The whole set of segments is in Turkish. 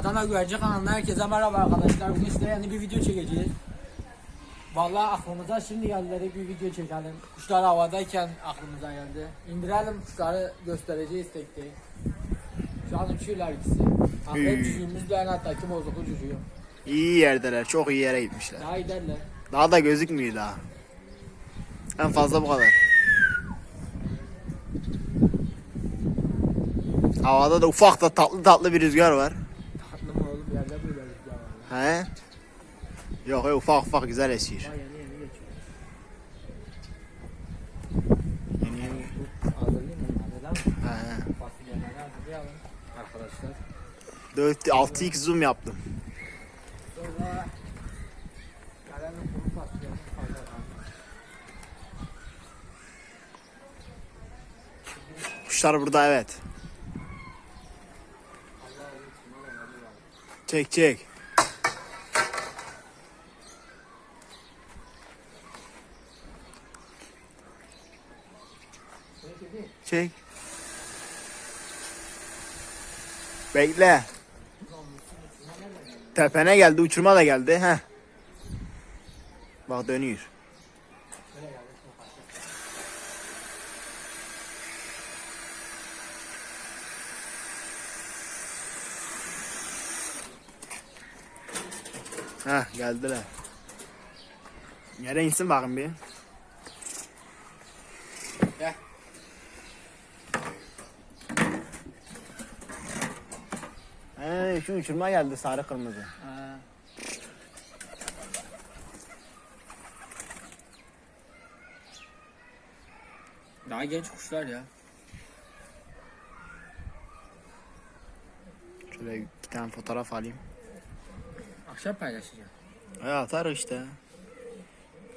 Adana Güvercin kanalına herkese merhaba arkadaşlar. Bugün size yeni bir video çekeceğiz. Vallahi aklımıza şimdi geldi bir video çekelim. Kuşlar havadayken aklımıza geldi. İndirelim kuşları göstereceğiz tek tek. Şu an uçuyorlar ikisi. Akrep cücüğümüz de en alttaki bozuklu cücüğü. İyi yerdeler. Çok iyi yere gitmişler. Daha giderler. Daha da gözükmüyor daha. En fazla bu kadar. Havada da ufak da tatlı tatlı bir rüzgar var. Tatlı mı oğlum yerde böyle rüzgar var. He? Yok yok ufak ufak güzel esiyor. Arkadaşlar. 4 6x zoom yaptım. Sonra. Kuşlar burada evet. Çek çek. Çek. Bekle. Tepene geldi, uçurma da geldi. Heh. Bak dönüyor. Heh geldiler. Yere insin bakın bir. Gel. Şu uçurma geldi sarı kırmızı. Ha. Daha genç kuşlar ya. Şöyle iki tane fotoğraf alayım. Akşam paylaşacağım. E atar işte.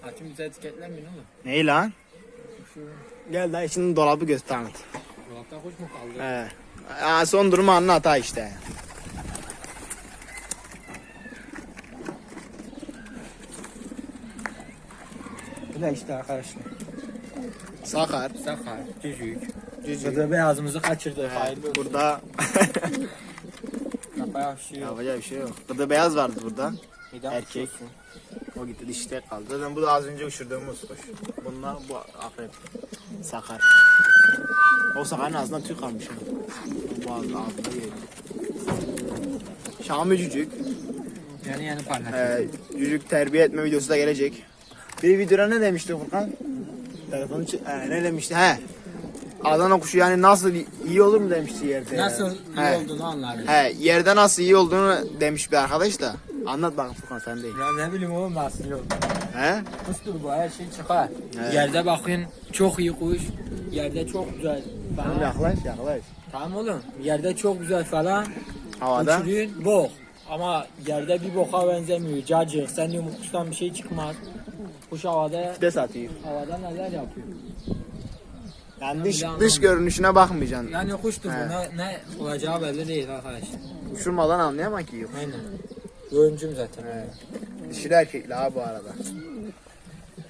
Açın bize etiketlenmeyin oğlum. Ney lan? Gel daha şimdi dolabı göster dolapta kuş mu kaldı? He. Aa, son durumu anlat ha işte. Da işte arkadaşlar. Sakar. Sakar, cücük. Cücük. Burada beyazımızı kaçırdı. Hayırlı olsun. burada Kafaya bir şey yok. yapacak bir şey yok. Burada beyaz vardı burada. Midem Erkek. kusuyorsun. O gitti dişte kaldı. Zaten bu da az önce uçurduğumuz kuş. Bunlar bu akrep. Sakar. O sakarın ağzından tüy kalmış. Bu ağzı ağzında yiyor. Şami Cücük. Yani yani parlak. Ee, cücük terbiye etme videosu da gelecek. Bir videoda ne demişti Furkan? Telefonu çı- ne demişti? He. Adana kuşu yani nasıl iyi olur mu demişti yerde. ya. Nasıl iyi He. olduğunu anlarız. He, yerde nasıl iyi olduğunu demiş bir arkadaş da. Anlat bakın Furkan sen değil. Ya ne bileyim oğlum nasıl iyi oldu. He? Kuştur bu her şey çıkar. Evet. Yerde bakın çok iyi kuş. Yerde çok güzel falan. yaklaş yaklaş. Tamam oğlum. Yerde çok güzel falan. Havada. Uçuruyun bok. Ama yerde bir boka benzemiyor. Cacık. Sen kuştan bir şey çıkmaz. Kuş havada de satıyor. havada neler yapıyor. Yani dış, bile dış görünüşüne bakmayacaksın. Yani kuştur bu. He. Ne, ne olacağı belli değil arkadaşlar. Uçurmadan anlayamam ki yok. Aynen. Oyuncum zaten. He. Dişili erkekli ha bu arada.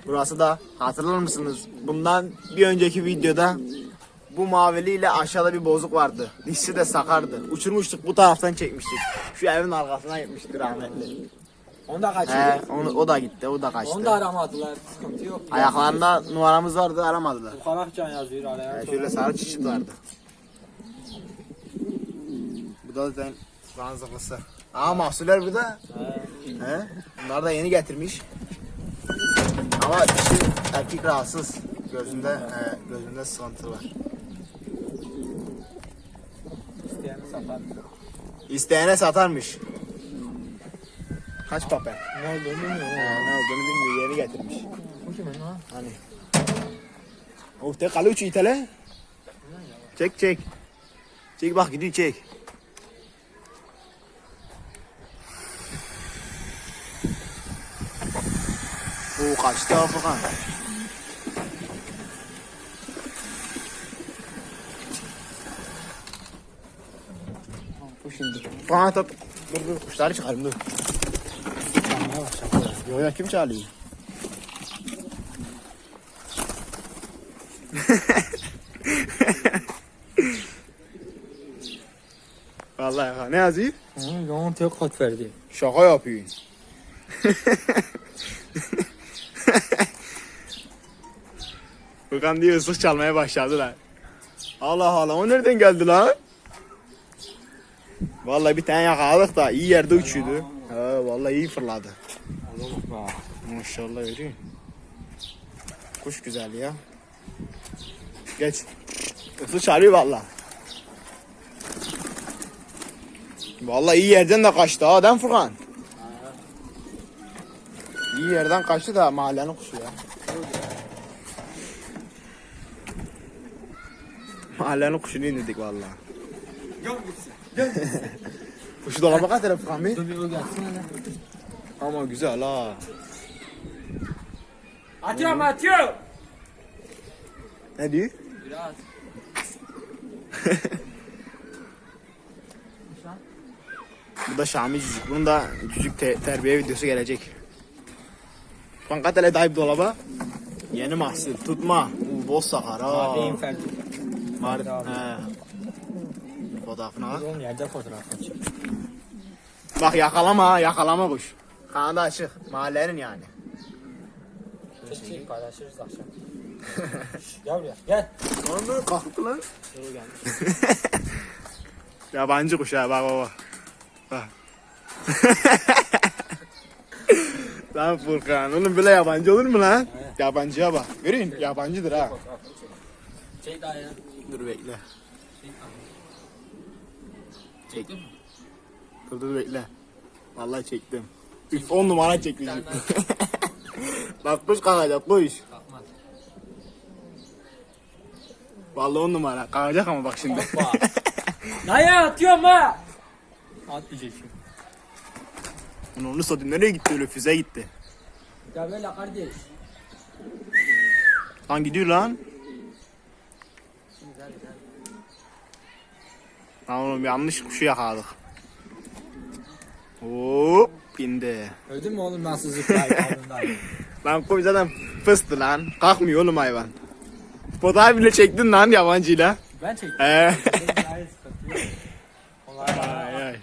Burası da hatırlar mısınız? Bundan bir önceki videoda bu maviliyle aşağıda bir bozuk vardı. Dişi de sakardı. Uçurmuştuk bu taraftan çekmiştik. Şu evin arkasına gitmişti rahmetli. Onu da He, onu, o da gitti, o da kaçtı. Onu da aramadılar. Sıkıntı yok. Ayaklarında numaramız vardı, aramadılar. Bu Karakcan yazıyor araya. He, şöyle sarı çeşit vardı. Bu da zaten ranzıklısı. Aa mahsuller burada. He. He? Bunlar da yeni getirmiş. Ama dişi erkek rahatsız. Gözünde he, gözünde sıkıntı var. Satar. İsteyene satarmış. Kaç papel? Ne olduğunu bilmiyorum. He, ne olduğunu bilmiyor. Yeni getirmiş. Bu kimin lan? Hani. Of te kalı uçu itele. Çek çek. Çek bak gidiyor çek. Oo kaçtı Afrikan. Falan tut. Dur dur kuşları çıkarım dur. Yo ya kim çalıyor? Vallahi ya. Ne yazıyor? Yaman tek kat verdi. Şaka yapıyor. Furkan diyor ıslık çalmaya başladılar. Allah Allah o nereden geldi lan? Vallahi bir tane yakaladık da iyi yerde uçuyordu. Ha, vallahi iyi fırladı. Maşallah öyle. Kuş güzel ya. Geç. Islık çalıyor vallahi. Vallahi iyi yerden de kaçtı ha değil mi Furkan? İyi yerden kaçtı da mahallenin kuşu ya. Mahallenin kuşunu indirdik vallahi. Kuşu dolaba kaç Furkan Bey? Gelsin hele. Ama güzel ha. Atıyorum atıyorum. Ne diyor? Biraz. Bu da Şami Cücük. Bunun da cücük te- terbiye videosu gelecek. Furkan kaç tane dayıp dolaba? Yeni mahsul. Tutma. Bu boz sakar ha. Abi. He. Fotoğrafını al. Oğlum yerde fotoğraf açıyor. Bak yakalama yakalama kuş. Kanadı açık. Mahallenin yani. Çek çek paylaşırız akşam. Gel buraya gel. Onu kalktı lan. Dur gelmiş. Yabancı kuş ha bak bak bak. Lan Furkan oğlum böyle yabancı olur mu lan? Evet. Yabancıya bak. Musun? Yabancıdır ha. Fotoğrafını çek. Çek daha ya. Dur bekle. Çek daha. Çektin mi? Dur dur bekle. Vallahi çektim. Üf 10 numara. Sen bak kuş kalkacak kuş. Kalkmaz. Vallahi 10 numara. Kalkacak ama bak şimdi. Hoppa. Dayı atıyorum ha. At diyecek şimdi. Bunu onu satayım. Nereye gitti öyle füze gitti. Ya böyle kardeş. Lan gidiyor lan. Güzel güzel. Lan oğlum yanlış kuşu yakaladık. Hop indi. Öldün mü oğlum aldın dayı? Lan kuş zaten fıstı lan. Kalkmıyor oğlum hayvan. Fotoğraf bile çektin lan yabancıyla. Ben çektim. Ee. Ay ay.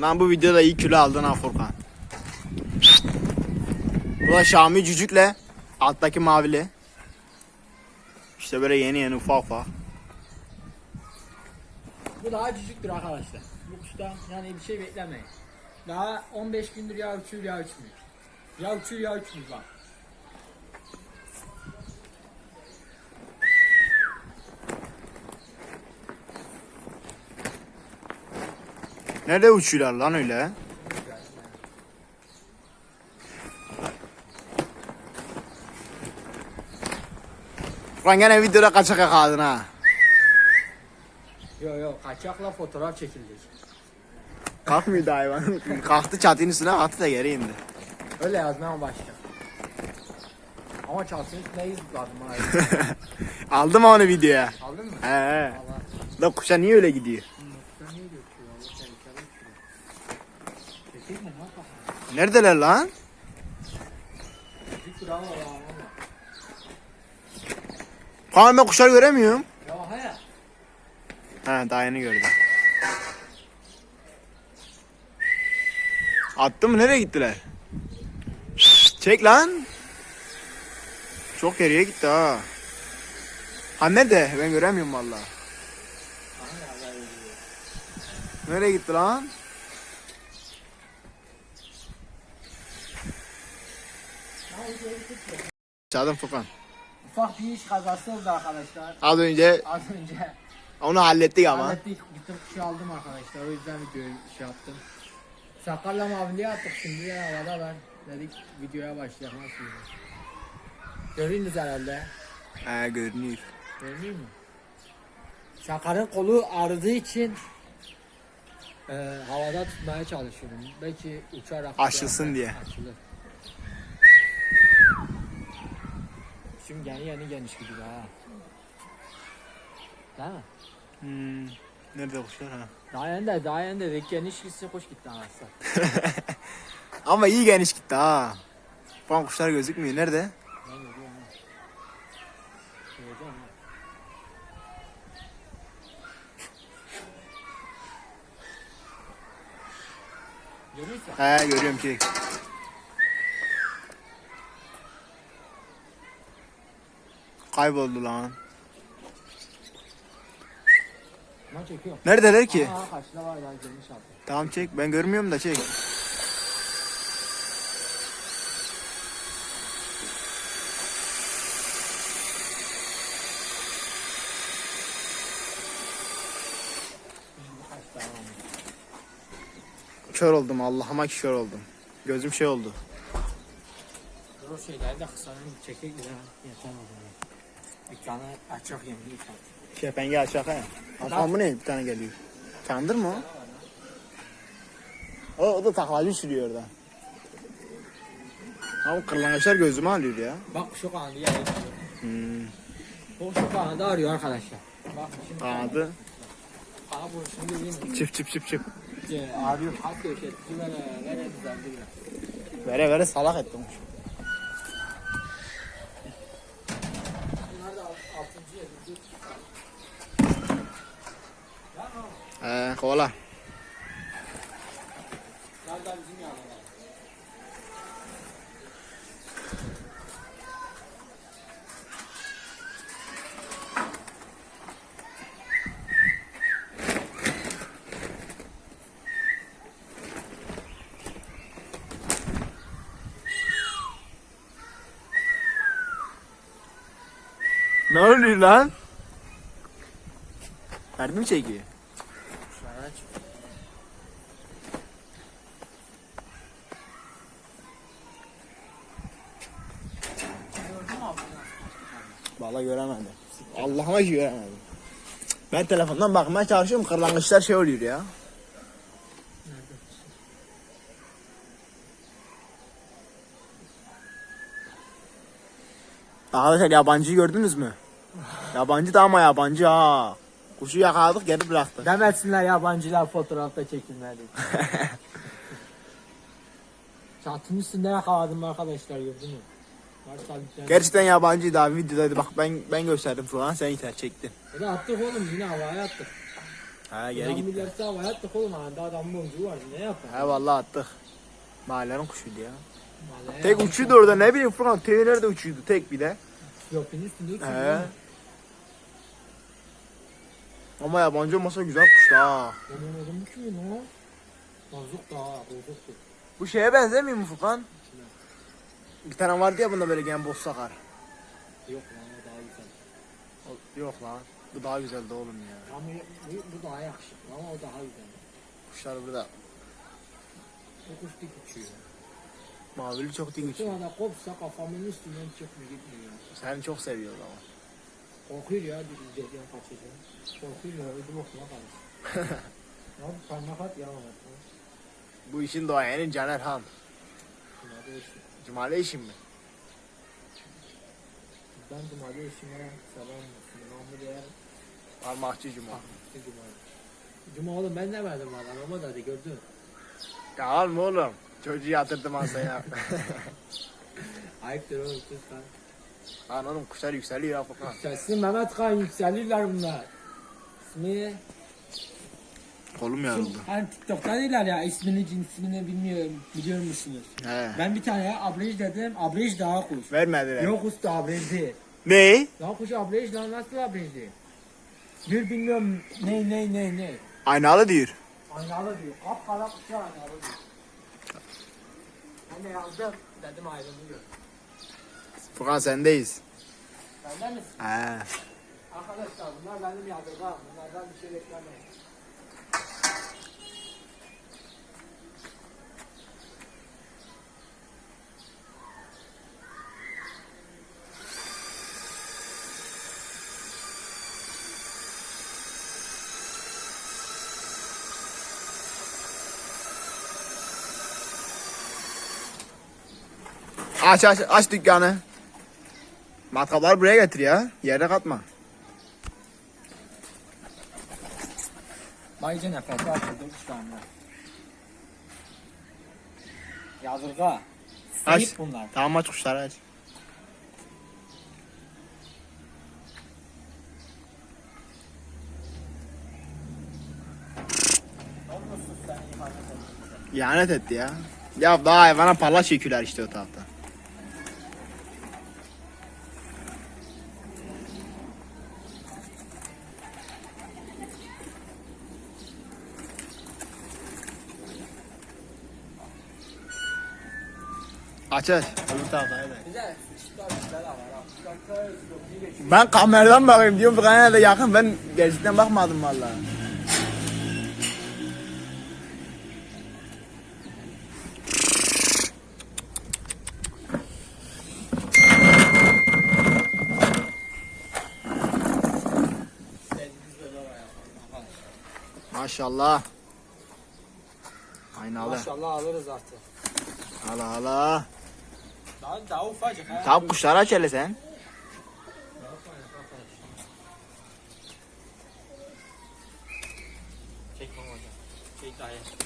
Lan bu videoda iyi kilo aldın ha Furkan. Bu da Şami Cücük'le alttaki mavili. İşte böyle yeni yeni ufak ufak. Bu daha cücüktür arkadaşlar. Bu kuşta yani bir şey beklemeyin. Daha 15 gündür ya uçuyor ya uçmuyor. Ya uçuyor ya uçmuyor bak. Nerede uçuyorlar lan öyle? Furkan gene videoda kaçak yakaladın ha. Yo yo kaçakla fotoğraf çekilecek. Kalkmıyordu hayvan. Kalktı çatının üstüne kalktı da geri indi. Öyle yazmaya başlayacak. Ama çalsın üstüne zıpladım ha. Aldım onu videoya. Aldın mı? He he. Allah. Da kuşa niye öyle gidiyor? Sen niye götürüyor? Allah tehlikeli uçuruyor. Çekeyim mi? Ne yapalım? Neredeler lan? Bir bravo ya. Kaan ben kuşları göremiyorum. Ya he. He daha yeni gördüm. Attı mı nereye gittiler? Çek lan. Çok geriye gitti ha. Ha nerede? Ben göremiyorum valla. Nereye gitti lan? Çaldım Furkan. Ufak bir iş kazası oldu arkadaşlar. Az önce Az önce onu hallettik ama. hallettik. Bütün kuşu aldım arkadaşlar. O yüzden videoyu şey yaptım. Sakarla maviliğe attık şimdi ya havada ben. Dedik videoya başlayalım nasıl olur. Görüyorsunuz herhalde. He görünüyor. Görünüyor mu? Sakar'ın kolu ağrıdığı için e, havada tutmaya çalışıyorum. Belki uçarak Açılsın diye. Açılır. Süngeri yeni gelmiş gibi ha. Değil mi? Hmm. Nerede kuşlar ha? Daha yende, daha yende. Ve geniş gitsin hoş gitti anasın. Ama iyi geniş gitti ha. Falan kuşlar gözükmüyor. Nerede? Ben ha. Görüyorum ki. Kayboldu lan. Neredeler ki? Aa var ya abi. Tamam çek. Ben görmüyorum da çek. Kör oldum Allah'ıma ki kör oldum. Gözüm şey oldu. O şeyleri de kısanın çekek güzel. Yeter o zaman. Ekranı açık yemin. Kepengi aşağı ya. Hakan bu ne? Bir tane geliyor. Kandır mı o? O, o da taklacı sürüyor orada. Ama kırlangıçlar gözüme alıyor ya. Bak şu kanadı ya. Hmm. O şu kanadı arıyor arkadaşlar. Bak şimdi. Kanadı. Kana bu şimdi mi? Çıp çıp çıp çıp. Şey, Arıyor. Düzeldi ya. Vere vere salak ettim. Bunlar da alt- altıncı yedinci. Bizim yanlar. Ne oluyor lan? Verdi mi çekiyor? Şöyle aç. Gördün mü abi? Vallahi göremedim. Allah'ıma ki göremedim. Ben telefondan bakmaya çalışıyorum kırlangıçlar şey oluyor ya. Arkadaşlar yabancıyı gördünüz mü? Yabancı da ama yabancı ha. Kuşu yakaladık geri bıraktık. Demesinler yabancılar fotoğrafta çekilmedi. Çatının üstünde yakaladım arkadaşlar gördün mü? Gerçekten yabancıydı abi videodaydı bak ben ben gösterdim falan sen yeter çektin. E de attık oğlum yine havaya attık. Ha geri gitti. bilirse havaya attık oğlum. Anda adam boncuğu var ne yapar? Ha vallahi attık. Mahallenin kuşuydu ya. Vallahi Tek ya. uçuyordu orada ne bileyim Furkan tüyler de uçuyordu tek bir de. Yopinin üstünde uçuyor. He. He. Ama yabancı olmasa güzel kuştu ha. Oğlum bu kimin o? Bozuk da ha bozuktu. Bu şeye benzemiyor mu Furkan? Bir tane vardı ya bunda böyle gen boz sakar. Yok lan o daha güzel. O- Yok lan. Bu daha güzeldi oğlum ya. Ama bu, bu daha yakışıklı ama o daha güzel. Kuşlar burada O kuş dik uçuyor. mavili çok dik uçuyor. Sonra kopsa kafamın üstünden çıkmıyor gitmiyor. Seni çok seviyoruz ama. Korkuyor ya diyeceğim kaçacağım. Korkuyor ya ödüm okuma kalır. Abi parmak at yalan at. Bu işin doğayeni Caner Han. Cuma'da eşim. Cumali işin mi? Ben Cuma'da eşime selam. Namı değer. Parmakçı Cuma. Cuma. Cuma oğlum ben ne verdim adama da hadi gördün. Ya alma oğlum. Çocuğu yatırdım masaya. Ayıptır oğlum sus lan. Lan oğlum kuşlar yükseliyor ya Furkan. Yükselsin Mehmet Kan yükselirler bunlar. İsmi Kolum Şu, hani TikTok'ta değiller ya ismini cinsini bilmiyorum biliyor musunuz? He. Ben bir tane abrej dedim abrej daha kuş. Vermediler. Yok usta abrej değil. Ne? Daha kuş abrej daha nasıl abrej değil? Bir bilmiyorum ne ne ne ne. Aynalı diyor. Aynalı diyor. Kapkara kuşu aynalı diyor. Ben de yazdım dedim ayrılıyor. Furkan sendeyiz. Bende misin? He. Arkadaşlar bunlar benim yadırgam. Bunlardan bir şey beklemeyin. Aç aç aç dükkanı. Matkapları buraya getir ya. Yere katma. Bayıcı nefesi açıldı üç tane. Yazırga. Aç. Seyip bunlar. Tamam aç kuşları aç. İhanet etti ya. Ya daha hayvana pala çekiyorlar işte o tarafta. Aç aç. Öbür tarafta hadi. Bir de kuşlar kuşlar var. ha. Kuşlar kız yok. İyi geçiyor. Ben kameradan bakayım diyorum Furkan'a da yakın ben gerçekten bakmadım vallahi. Maşallah. Aynalı. Maşallah alırız artık. Hala hala. Daha, ufacık. Tamam kuşları aç hele sen.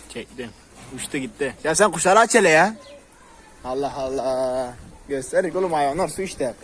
Çektim. Uçtu gitti. Ya sen kuşları aç hele ya. Allah Allah. Gösterik oğlum hayvanlar su işte.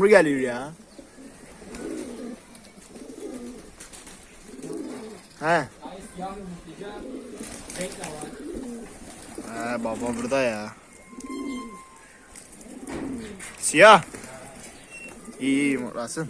Kumru geliyor ya. He. He baba burada ya. Siyah. İyi iyi mutlasın.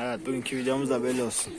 Evet bugünkü videomuz da böyle olsun.